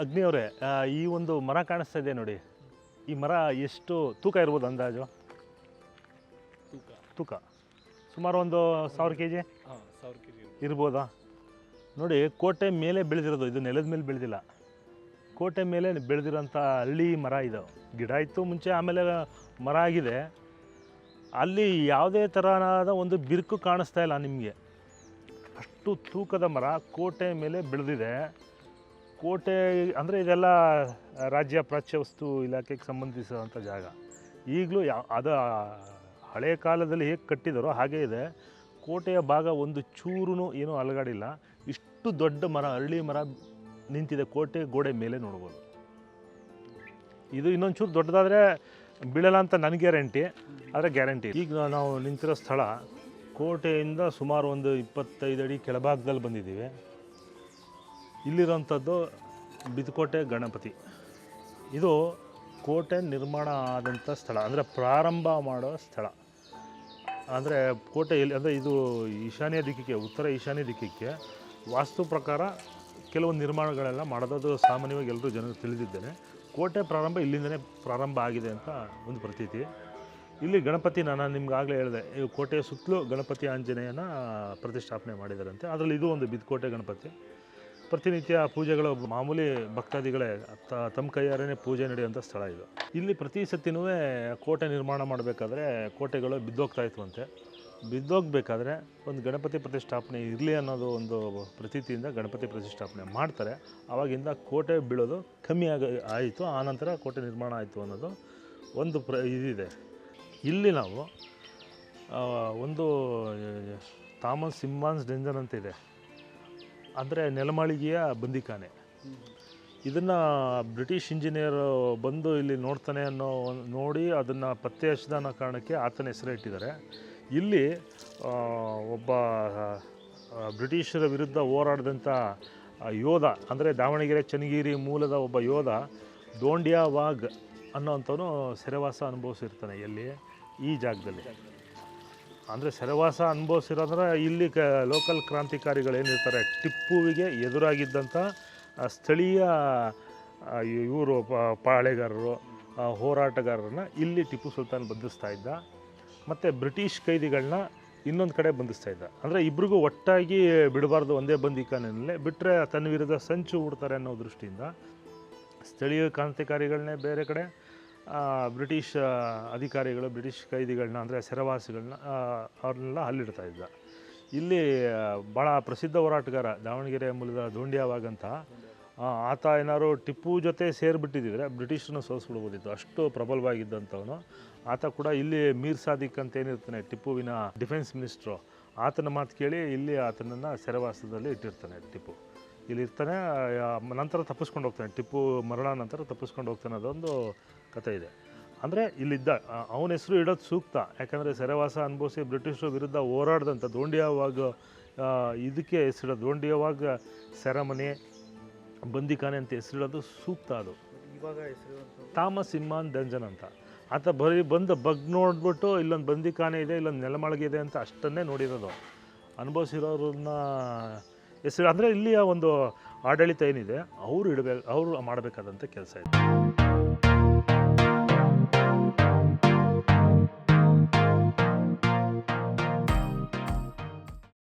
ಅಗ್ನಿ ಅವರೇ ಈ ಒಂದು ಮರ ಕಾಣಿಸ್ತಾ ಇದೆ ನೋಡಿ. ಈ ಮರ ಎಷ್ಟು ತೂಕ ಇರ್ಬೋದು ಅಂದಾಜು? ತೂಕ. ತೂಕ. ಸುಮಾರು ಒಂದು ಸಾವಿರ ಕೆ ಜಿ ಹಾಂ ಸಾವಿರ ಕೆ ಜಿ ಇರ್ಬೋದಾ? ನೋಡಿ ಕೋಟೆ ಮೇಲೆ ಬೆಳೆದಿರೋದು. ಇದು ನೆಲದ ಮೇಲೆ ಬೆಳೆದಿಲ್ಲ. ಕೋಟೆ ಮೇಲೆ ಬೆಳೆದಿರೋಂಥ ಹಳ್ಳಿ ಮರ ಇದು. ಗಿಡ ಇತ್ತು ಮುಂಚೆ ಆಮೇಲೆ ಮರ ಆಗಿದೆ. ಅಲ್ಲಿ ಯಾವುದೇ ಥರನಾದ ಒಂದು ಬಿರುಕು ಕಾಣಿಸ್ತಾ ಇಲ್ಲ ನಿಮಗೆ. ಅಷ್ಟು ತೂಕದ ಮರ ಕೋಟೆ ಮೇಲೆ ಬೆಳೆದಿದೆ. ಕೋಟೆ, ಅಂದರೆ ಇದೆಲ್ಲ ರಾಜ್ಯ ಪ್ರಾಚ್ಯ ವಸ್ತು ಇಲಾಖೆಗೆ ಸಂಬಂಧಿಸಿದಂಥ ಜಾಗ. ಈಗಲೂ ಯಾ, ಅದು ಹಳೆ ಕಾಲದಲ್ಲಿ ಹೇಗೆ ಕಟ್ಟಿದಾರೋ ಹಾಗೇ ಇದೆ. ಕೋಟೆಯ ಭಾಗ ಒಂದು ಚೂರು ಏನೂ ಅಲಗಾಡಿಲ್ಲ. ಇಷ್ಟು ದೊಡ್ಡ ಮರ, ಹಳ್ಳಿ ಮರ ನಿಂತಿದೆ ಕೋಟೆ ಗೋಡೆ ಮೇಲೆ ನೋಡ್ಬೋದು. ಇದು ಇನ್ನೊಂದು ಚೂರು ದೊಡ್ಡದಾದರೆ ಬೀಳಲ್ಲ ಅಂತ ನನ್ನ ಗ್ಯಾರಂಟಿ, ಆದರೆ ಗ್ಯಾರಂಟಿ ಈಗ ನಾವು ನಿಂತಿರೋ ಸ್ಥಳ ಕೋಟೆಯಿಂದ ಸುಮಾರು ಒಂದು ಇಪ್ಪತ್ತೈದು ಅಡಿ ಕೆಳಭಾಗದಲ್ಲಿ ಬಂದಿದ್ದೀವಿ. ಇಲ್ಲಿರೋಂಥದ್ದು ಬಿದ್ಕೋಟೆ ಗಣಪತಿ. ಇದು ಕೋಟೆ ನಿರ್ಮಾಣ ಆದಂಥ ಸ್ಥಳ, ಅಂದರೆ ಪ್ರಾರಂಭ ಮಾಡೋ ಸ್ಥಳ. ಅಂದರೆ ಕೋಟೆ ಎಲ್ಲಿ, ಅಂದರೆ ಇದು ಈಶಾನ್ಯ ದಿಕ್ಕಿಗೆ, ಉತ್ತರ ಈಶಾನ್ಯ ದಿಕ್ಕಿಗೆ ವಾಸ್ತು ಪ್ರಕಾರ ಕೆಲವು ನಿರ್ಮಾಣಗಳೆಲ್ಲ ಮಾಡೋದು ಸಾಮಾನ್ಯವಾಗಿ ಎಲ್ಲರೂ ಜನರು ತಿಳಿದಿದ್ದೇನೆ. ಕೋಟೆ ಪ್ರಾರಂಭ ಇಲ್ಲಿಂದನೇ ಪ್ರಾರಂಭ ಆಗಿದೆ ಅಂತ ಒಂದು ಪ್ರತೀತಿ. ಇಲ್ಲಿ ಗಣಪತಿ ನಾನು ನಿಮ್ಗಾಗಲೇ ಹೇಳಿದೆ, ಈ ಕೋಟೆಯ ಸುತ್ತಲೂ ಗಣಪತಿ ಆಂಜನೇಯನ ಪ್ರತಿಷ್ಠಾಪನೆ ಮಾಡಿದಾರಂತೆ ಅದರಲ್ಲಿ ಇದು ಒಂದು ಬಿದ್ಕೋಟೆ ಗಣಪತಿ. ಪ್ರತಿನಿತ್ಯ ಪೂಜೆಗಳು ಮಾಮೂಲಿ ಭಕ್ತಾದಿಗಳೇ ತಮ್ಮ ಕೈಯಾರೇ ಪೂಜೆ ನಡೆಯುವಂಥ ಸ್ಥಳ ಇದು. ಇಲ್ಲಿ ಪ್ರತಿ ಸತಿನೂ ಕೋಟೆ ನಿರ್ಮಾಣ ಮಾಡಬೇಕಾದ್ರೆ ಕೋಟೆಗಳು ಬಿದ್ದೋಗ್ತಾ ಇದ್ವಂತೆ. ಬಿದ್ದೋಗ್ಬೇಕಾದ್ರೆ ಒಂದು ಗಣಪತಿ ಪ್ರತಿಷ್ಠಾಪನೆ ಇರಲಿ ಅನ್ನೋದು ಒಂದು ಪ್ರತೀತಿಯಿಂದ ಗಣಪತಿ ಪ್ರತಿಷ್ಠಾಪನೆ ಮಾಡ್ತಾರೆ. ಆವಾಗಿಂದ ಕೋಟೆ ಬೀಳೋದು ಕಮ್ಮಿ ಆಗ, ಆಯಿತು ಆನಂತರ ಕೋಟೆ ನಿರ್ಮಾಣ ಆಯಿತು ಅನ್ನೋದು ಒಂದು ಪ್ರ, ಇದಿದೆ. ಇಲ್ಲಿ ನಾವು ಒಂದು ಥಾಮಸ್ ಸಿಮ್ಮಾನ್ಸ್ ಡೆಂಜನ್ ಅಂತ ಇದೆ. ಅಂದರೆ ನೆಲಮಾಳಿಗೆಯ ಬಂದಿಖಾನೆ. ಇದನ್ನು ಬ್ರಿಟಿಷ್ ಇಂಜಿನಿಯರ್ ಬಂದು ಇಲ್ಲಿ ನೋಡ್ತಾನೆ ಅನ್ನೋ ನೋಡಿ ಅದನ್ನು ಪತ್ತೆ ಹಚ್ಚಿದ ಕಾರಣಕ್ಕೆ ಆತನ ಹೆಸರು ಇಟ್ಟಿದ್ದಾರೆ. ಇಲ್ಲಿ ಒಬ್ಬ ಬ್ರಿಟಿಷರ ವಿರುದ್ಧ ಹೋರಾಡಿದಂಥ ಯೋಧ, ಅಂದರೆ ದಾವಣಗೆರೆ ಚನ್ನಗಿರಿ ಮೂಲದ ಒಬ್ಬ ಯೋಧ ದೋಂಡ್ಯಾ ವಾಗ್ ಅನ್ನೋವಂಥವನು ಸೆರೆವಾಸ ಅನುಭವಿಸಿರ್ತಾನೆ ಎಲ್ಲಿ ಈ ಜಾಗದಲ್ಲಿ. ಅಂದರೆ ಸೆರೆವಾಸ ಅನುಭವಿಸಿರೋದ್ರೆ ಇಲ್ಲಿ ಕ ಲೋಕಲ್ ಕ್ರಾಂತಿಕಾರಿಗಳು ಏನಿರ್ತಾರೆ, ಟಿಪ್ಪುವಿಗೆ ಎದುರಾಗಿದ್ದಂಥ ಸ್ಥಳೀಯ ಇವರು ಪಾಳೆಗಾರರು ಹೋರಾಟಗಾರರನ್ನ ಇಲ್ಲಿ ಟಿಪ್ಪು ಸುಲ್ತಾನ್ ಬಂಧಿಸ್ತಾ ಇದ್ದ. ಮತ್ತು ಬ್ರಿಟಿಷ್ ಕೈದಿಗಳನ್ನ ಇನ್ನೊಂದು ಕಡೆ ಬಂಧಿಸ್ತಾ ಇದ್ದ. ಅಂದರೆ ಇಬ್ರಿಗೂ ಒಟ್ಟಾಗಿ ಬಿಡಬಾರ್ದು, ಒಂದೇ ಬಂದಿಖಾನೆಯಲ್ಲೇ ಬಿಟ್ಟರೆ ತನ್ನ ವಿರುದ್ಧ ಸಂಚು ಹೂಡ್ತಾರೆ ಅನ್ನೋ ದೃಷ್ಟಿಯಿಂದ, ಸ್ಥಳೀಯ ಕ್ರಾಂತಿಕಾರಿಗಳನ್ನೇ ಬೇರೆ ಕಡೆ ಬ್ರಿಟಿಷ್ ಅಧಿಕಾರಿಗಳು, ಬ್ರಿಟಿಷ್ ಕೈದಿಗಳನ್ನ, ಅಂದರೆ ಸೆರವಾಸಿಗಳನ್ನ ಅವ್ರನ್ನೆಲ್ಲ ಅಲ್ಲಿಡ್ತಾ ಇದ್ದ. ಇಲ್ಲಿ ಭಾಳ ಪ್ರಸಿದ್ಧ ಹೋರಾಟಗಾರ, ದಾವಣಗೆರೆ ಮೂಲದ ದೋಂಡಿಯಾವಾಗಂಥ ಆತ ಏನಾದ್ರು ಟಿಪ್ಪು ಜೊತೆ ಸೇರಿಬಿಟ್ಟಿದ್ದರೆ ಬ್ರಿಟಿಷರನ್ನ ಸೋಲಿಸ್ಬಿಡ್ಬೋದಿತ್ತು. ಅಷ್ಟು ಪ್ರಬಲವಾಗಿದ್ದಂಥವನು. ಆತ ಕೂಡ ಇಲ್ಲಿ ಮೀರ್ ಸಾದಿಕ್ ಅಂತ ಏನಿರ್ತಾನೆ, ಟಿಪ್ಪುವಿನ ಡಿಫೆನ್ಸ್ ಮಿನಿಸ್ಟ್ರು, ಆತನ ಮಾತು ಕೇಳಿ ಇಲ್ಲಿ ಆತನನ್ನು ಸೆರೆವಾಸದಲ್ಲಿ ಇಟ್ಟಿರ್ತಾನೆ, ಟಿಪ್ಪು. ಇಲ್ಲಿ ಇರ್ತಾನೆ ನಂತರ ತಪ್ಪಿಸ್ಕೊಂಡು ಹೋಗ್ತಾನೆ ಟಿಪ್ಪು ಮರಣ ನಂತರ ತಪ್ಪಿಸ್ಕೊಂಡು ಹೋಗ್ತಾನೆ ಅದೊಂದು ಕಥೆ ಇದೆ. ಅಂದರೆ ಇಲ್ಲಿದ್ದ ಅವನ ಹೆಸರು ಇಡೋದು ಸೂಕ್ತ. ಯಾಕಂದರೆ ಸೆರೆವಾಸ ಅನುಭವಿಸಿ ಬ್ರಿಟಿಷರ ವಿರುದ್ಧ ಹೋರಾಡಿದಂಥ ದೋಂಡಿಯವಾಗ ಇದಕ್ಕೆ ಹೆಸರಿಡೋದು ದೋಂಡಿಯವಾಗ ಸೆರೆಮನೆ ಬಂದಿಖಾನೆ ಅಂತ ಹೆಸರಿಡೋದು ಸೂಕ್ತ ಅದು. ಇವಾಗ ಹೆಸರು ಥಾಮಸ್ ಇಮ್ಮಾನ್ ದಂಜನ್ ಅಂತ. ಆತ ಬರೀ ಬಂದು ಬಗ್ ನೋಡ್ಬಿಟ್ಟು ಇಲ್ಲೊಂದು ಬಂದಿಖಾನೆ ಇದೆ ಇಲ್ಲೊಂದು ನೆಲಮಳಗಿದೆ ಇದೆ ಅಂತ ಅಷ್ಟನ್ನೇ ನೋಡಿರೋದು. ಅನುಭವಿಸಿರೋರನ್ನ ಹೆಸರು ಅಂದರೆ ಇಲ್ಲಿಯ ಒಂದು ಆಡಳಿತ ಏನಿದೆ ಅವರು ಇಡಬೇಕು ಅವರು ಮಾಡಬೇಕಾದಂಥ ಕೆಲಸ ಇದೆ.